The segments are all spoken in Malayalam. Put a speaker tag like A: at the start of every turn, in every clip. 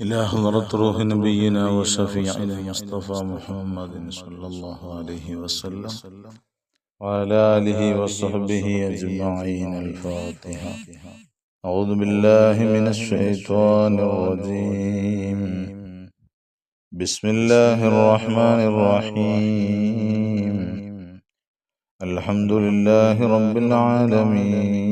A: إلى حضرة روح نبينا وشفيعنا مصطفى محمد صلى الله عليه وسلم. وعلى آله وصحبه أجمعين الفاتحة. أعوذ بالله من الشيطان الرجيم. بسم الله الرحمن الرحيم. الحمد لله رب العالمين.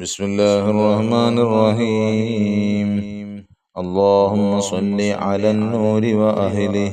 A: بسم الله الرحمن الرحيم اللهم صل على النور وأهله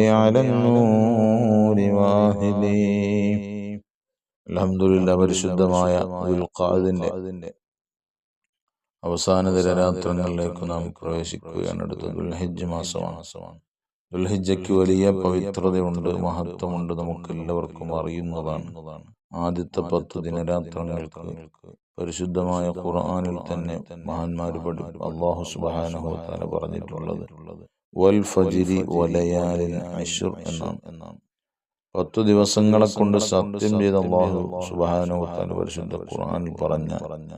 A: على النور وأهله അൽഹംദുലില്ലാ പരിശുദ്ധമായ ദുൽഖാദിന്റെ അവസാന ദിനരാത്രങ്ങളിലേക്ക് നാം പ്രവേശിക്കുകയാണ് അടുത്ത ദുൽഹിജ്ജ് മാസമാണ് ദുൽഹിജ്ജയ്ക്ക് വലിയ പവിത്രതയുണ്ട് മഹത്വമുണ്ട് നമുക്ക് എല്ലാവർക്കും അറിയുന്നതാണ് ആദ്യത്തെ പത്ത് ദിനരാത്രങ്ങൾക്ക് പരിശുദ്ധമായ ഖുർആനിൽ തന്നെ മഹാന്മാർ പഠി അള്ളാഹു സുബ്ഹാനഹു തആല പറഞ്ഞിട്ടുള്ളത് വൽ വലയാലിൽ അശ്ർ എന്നാണ്. എന്നാണ്. പത്തു ദിവസങ്ങളെ കൊണ്ട് സത്യം ചെയ്ത അള്ളാഹു സുബ്ഹാനഹു തആല പരിശുദ്ധ ഖുർആനിൽ പറഞ്ഞ പറഞ്ഞ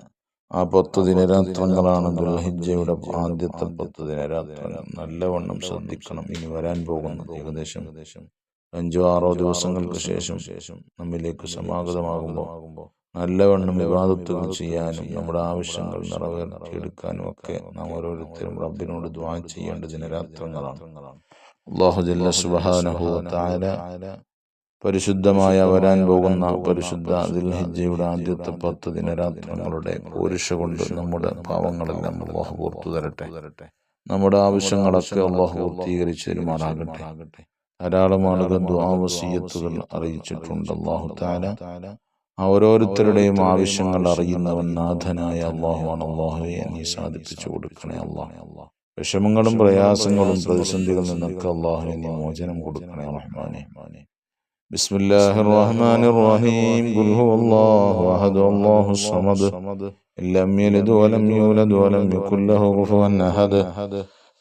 A: ആ പത്ത് ദിനരാത്രങ്ങളാണ് ദുൽഹിജയുടെ ആദ്യത്തെ പത്ത് ദിനരാത്രങ്ങൾ നല്ലവണ്ണം ശ്രദ്ധിക്കണം. ഇനി വരാൻ പോകുന്നത് ഏകദേശം ഏകദേശം അഞ്ചോ ആറോ ദിവസങ്ങൾക്ക് ശേഷം ശേഷം നമ്മിലേക്ക് സമാഗതമാകുമ്പോൾ നല്ലവണ്ണം വിവാദത്തുകൾ ചെയ്യാനും നമ്മുടെ ആവശ്യങ്ങൾ നിറവേറ്റിയെടുക്കാനും ഒക്കെ നാം ഓരോരുത്തരും റബ്ബിനോട് ദ്വാ ചെയ്യേണ്ട ദിനരാത്രങ്ങളാണ് അള്ളാഹു ജല്ല പരിശുദ്ധമായ വരാൻ പോകുന്ന പരിശുദ്ധ ദിൽഹിജയുടെ ആദ്യത്തെ പത്ത് ദിനരാത്രങ്ങളുടെ പോരിഷ കൊണ്ട് നമ്മുടെ പാവങ്ങളെല്ലാം അള്ളാഹു പൂർത്തു തരട്ടെ നമ്മുടെ ആവശ്യങ്ങളൊക്കെ അള്ളാഹു പൂർത്തീകരിച്ച് തരുമാറാകട്ടെ ധാരാളം ആളുകൾ ദ്വാവസീയത്തുകൾ അറിയിച്ചിട്ടുണ്ട്. അള്ളാഹു താല ഓരോരുത്തരുടെയും ആവശ്യങ്ങൾ അറിയുന്നവൻ നാഥനായ അള്ളാഹുവാണ് അള്ളാഹുവെ നീ സാധിപ്പിച്ചു കൊടുക്കണേ അള്ളാഹ് വിഷമങ്ങളും പ്രയാസങ്ങളും പ്രതിസന്ധികളിൽ നിന്നൊക്കെ അള്ളാഹുവിനെ നീ മോചനം കൊടുക്കണേ റഹ്മാനെ بسم الله الرحمن الرحيم قل هو الله أحد الله الصمد لم يلد ولم يولد ولم يكن له كفوا أحد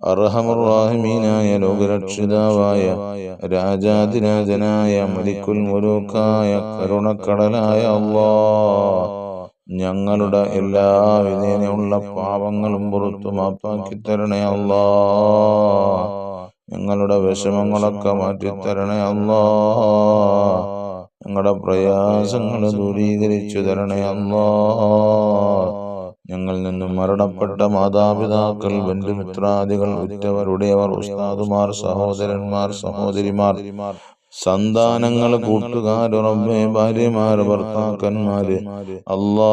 A: അർഹമറാഹിമീനായ ലോകരക്ഷിതാവായ രാജാതിരാജനായ മലിക്കുൽ മുലൂക്കായ കരുണക്കടലായ അള്ളാ. ഞങ്ങളുടെ എല്ലാ വിധേനയുള്ള പാപങ്ങളും പുറത്തു മാപ്പാക്കി തരണേ അള്ളാ. ഞങ്ങളുടെ വിഷമങ്ങളൊക്കെ മാറ്റിത്തരണേ അള്ളാ. ഞങ്ങളുടെ പ്രയാസങ്ങൾ ദൂരീകരിച്ചു തരണേ അല്ലാ ഞങ്ങളിൽ നിന്നും മരണപ്പെട്ട മാതാപിതാക്കൾ ബന്ധുമിത്രാദികൾ ഉറ്റവരുടെയവർ ഉസ്താദുമാർ സഹോദരന്മാർ സഹോദരിമാർ സന്താനങ്ങൾ കൂട്ടുകാർ റബ്ബേ ഭാര്യമാര് ഭർത്താക്കന്മാര് അല്ലാ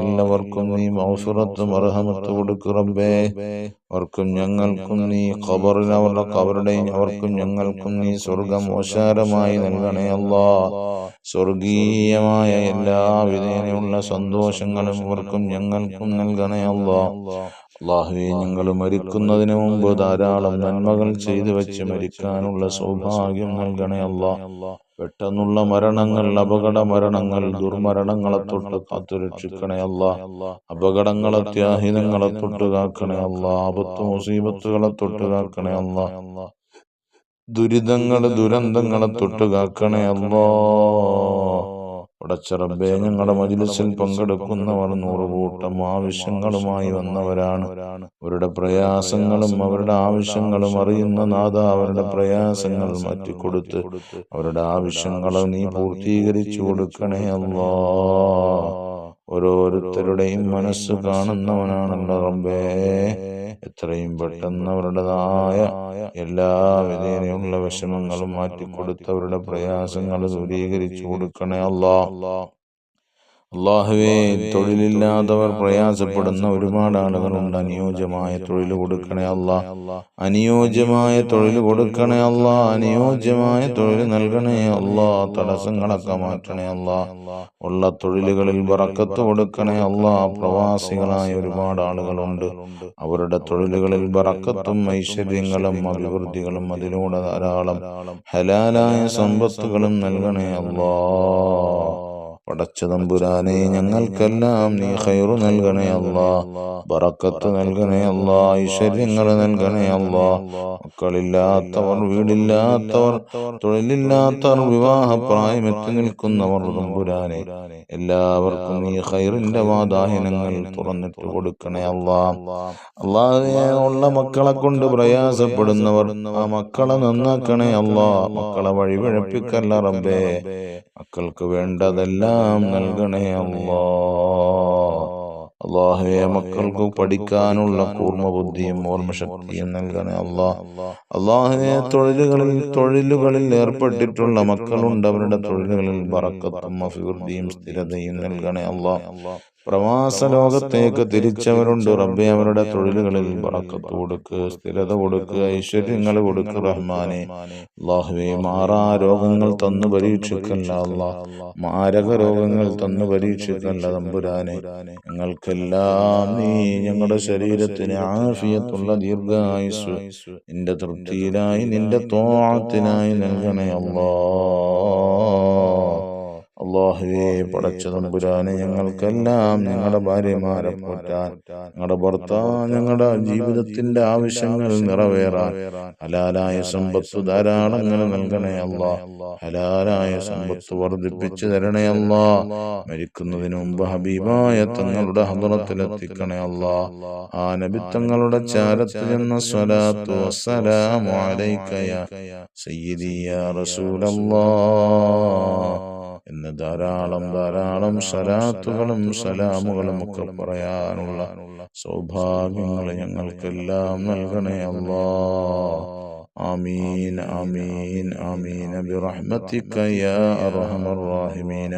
A: എല്ലാവർക്കും നീ മൗസുറത്തും അർഹമത്ത് കൊടുക്കു റബ്ബേ. അവർക്കും ഞങ്ങൾക്കും നീ ഖബറിൽ അവരുടെ ഖബറുടെയും അവർക്കും ഞങ്ങൾക്കും നീ സ്വർഗം ഓശാരമായി നൽകണേ അല്ലാ. സ്വർഗീയമായ എല്ലാ വിധേനയുള്ള സന്തോഷങ്ങളും അവർക്കും ഞങ്ങൾക്കും നൽകണേ അല്ലാ. അള്ളാഹുവെ ഞങ്ങൾ മരിക്കുന്നതിന് മുമ്പ് ധാരാളം നന്മകൾ ചെയ്തു വെച്ച് മരിക്കാനുള്ള സൗഭാഗ്യം നൽകണേ അല്ലാ. പെട്ടെന്നുള്ള മരണങ്ങൾ അപകട മരണങ്ങൾ ദുർമരണങ്ങളെ തൊട്ട് കാത്തുരക്ഷിക്കണേ അല്ല. അപകടങ്ങളെ ത്യാഹിതങ്ങളെ തൊട്ട് കാക്കണേ അല്ല. ആപത്ത് മുസീബത്തുകളെ തൊട്ട് കാക്കണേ അല്ല. ദുരിതങ്ങൾ ദുരന്തങ്ങളെ തൊട്ട് കാക്കണേ അല്ലോ. പടച്ചറബേ ഞങ്ങളുടെ മജിലിസിൽ പങ്കെടുക്കുന്നവർ നൂറുകൂട്ടം ആവശ്യങ്ങളുമായി വന്നവരാണ്. അവരുടെ പ്രയാസങ്ങളും അവരുടെ ആവശ്യങ്ങളും അറിയുന്ന നാഥ അവരുടെ പ്രയാസങ്ങൾ മാറ്റിക്കൊടുത്ത് അവരുടെ ആവശ്യങ്ങളെ നീ പൂർത്തീകരിച്ചു കൊടുക്കണേ അല്ലോ. ഓരോരുത്തരുടെയും മനസ്സ് കാണുന്നവനാണല്ലോ റബ്ബേ. എത്രയും പെട്ടെന്ന് അവരുടേതായ എല്ലാ വിധേനയുള്ള വിഷമങ്ങളും മാറ്റിക്കൊടുത്തവരുടെ പ്രയാസങ്ങൾ ദൂരീകരിച്ചു കൊടുക്കണേ അല്ലാ അള്ളാഹുവേ തൊഴിലില്ലാത്തവർ പ്രയാസപ്പെടുന്ന ഒരുപാട് ആളുകളുണ്ട്. അനുയോജ്യമായ തൊഴിൽ കൊടുക്കണേ അല്ല അനുയോജ്യമായ തൊഴിൽ കൊടുക്കണേ അല്ല അനുയോജ്യമായ തൊഴിൽ നൽകണേ അല്ല തടസ്സങ്ങളൊക്കെ മാറ്റണേ അല്ല ഉള്ള തൊഴിലുകളിൽ ബറക്കത്ത് കൊടുക്കണേ അല്ല പ്രവാസികളായ ഒരുപാട് ആളുകളുണ്ട്. അവരുടെ തൊഴിലുകളിൽ ബറക്കത്തും ഐശ്വര്യങ്ങളും അഭിവൃദ്ധികളും അതിലൂടെ ധാരാളം ഹലാലായ സമ്പത്തുകളും നൽകണേ അല്ലാ പടച്ചതമ്പുരാനെ ഞങ്ങൾക്കെല്ലാം നീ ഹൈറു നൽകണേ അല്ലാ. ബറക്കത്ത് നൽകണേ അല്ലാ. ഐശ്വര്യങ്ങൾ നൽകണേ അല്ലാ. മക്കളില്ലാത്തവർ വീടില്ലാത്തവർ തൊഴിലില്ലാത്തവർ വിവാഹ പ്രായമെത്തി നിൽക്കുന്നവർ തമ്പുരാനെ എല്ലാവർക്കും നീ ഹൈറിന്റെ വാതായനങ്ങൾ തുറന്നിട്ട് കൊടുക്കണേ അല്ലാ. അള്ളാഹെ ഉള്ള മക്കളെ കൊണ്ട് പ്രയാസപ്പെടുന്നവർ ആ മക്കളെ നന്നാക്കണേ അല്ലാ. മക്കളെ വഴിപഴപ്പിക്കല്ല റബ്ബേ. മക്കൾക്ക് വേണ്ടതെല്ലാം നൽകണേ അല്ലാ. അള്ളാഹുവെ മക്കൾക്ക് പഠിക്കാനുള്ള കൂർമ്മ ബുദ്ധിയും ഓർമ്മശക്തിയും നൽകണേ അള്ളാഹ് അള്ളാഹുവെ തൊഴിലുകളിൽ തൊഴിലുകളിൽ ഏർപ്പെട്ടിട്ടുള്ള മക്കളുണ്ട്. അവരുടെ തൊഴിലുകളിൽ ബറക്കത്തും അഭിവൃദ്ധിയും സ്ഥിരതയും നൽകണേ അല്ലാ. പ്രവാസ ലോകത്തേക്ക് തിരിച്ചവരുണ്ട്. റബ്ബെ അവരുടെ തൊഴിലുകളിൽ ബറക്കത്ത് കൊടുക്ക് സ്ഥിരത കൊടുക്ക് ഐശ്വര്യങ്ങൾ കൊടുക്ക് റഹ്മാനെ. അള്ളാഹുവെ മാറാ രോഗങ്ങൾ തന്നു പരീക്ഷിക്കല്ല അള്ളാഹ് മാരക രോഗങ്ങൾ തന്നു പരീക്ഷിക്കല്ല തമ്പുരാനെ. ഞങ്ങൾക്കെല്ലാം നീ ഞങ്ങളുടെ ശരീരത്തിന് ആഫിയത്തുള്ള ദീർഘായുസ് നിന്റെ തൃപ്തിയിലായി നിന്റെ തോളത്തിനായി നൽകണേ അല്ലാ അള്ളാഹുവേ പടച്ച തമ്പുരാനെ ഞങ്ങൾക്കെല്ലാം ഞങ്ങളുടെ ഭാര്യമാരെ പോറ്റാൻ ഞങ്ങളുടെ ഭർത്താവ് ഞങ്ങളുടെ ജീവിതത്തിന്റെ ആവശ്യങ്ങൾ നിറവേറാൻ ഹലാലായ സമ്പത്ത് ധാരാളങ്ങൾ നൽകണേ അല്ലാ ഹലാലായ സമ്പത്ത് വർദ്ധിപ്പിച്ചു തരണേ അല്ലാ മരിക്കുന്നതിന് മുമ്പ് ഹബീബായ തങ്ങളുടെ ഹദറത്തിലെത്തിക്കണേ അല്ലാ ആ നബിത്തങ്ങളുടെ ചാരത്ത് ചെന്ന സ്വലാത്തു വസ്സലാമു അലൈക്കയ. സയ്യിദിയ റസൂലല്ലാഹ് എന്ന് ധാരാളം ധാരാളം സലാത്തുകളും സലാമുകളും ഒക്കെ പറയാനുള്ള സൗഭാഗ്യങ്ങൾ ഞങ്ങൾക്കെല്ലാം നൽകണേ അല്ലാ. آمين آمين آمين برحمتك يا أرحم الراحمين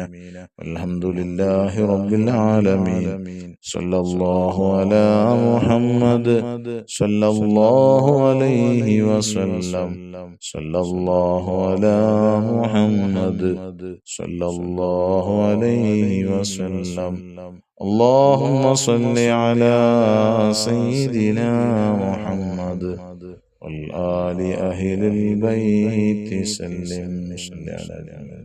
A: والحمد لله رب العالمين صلى الله على محمد صلى الله عليه وسلم صلى الله على محمد صلى الله عليه وسلم اللهم صل على سيدنا محمد والآل أهل البيت سلم صل على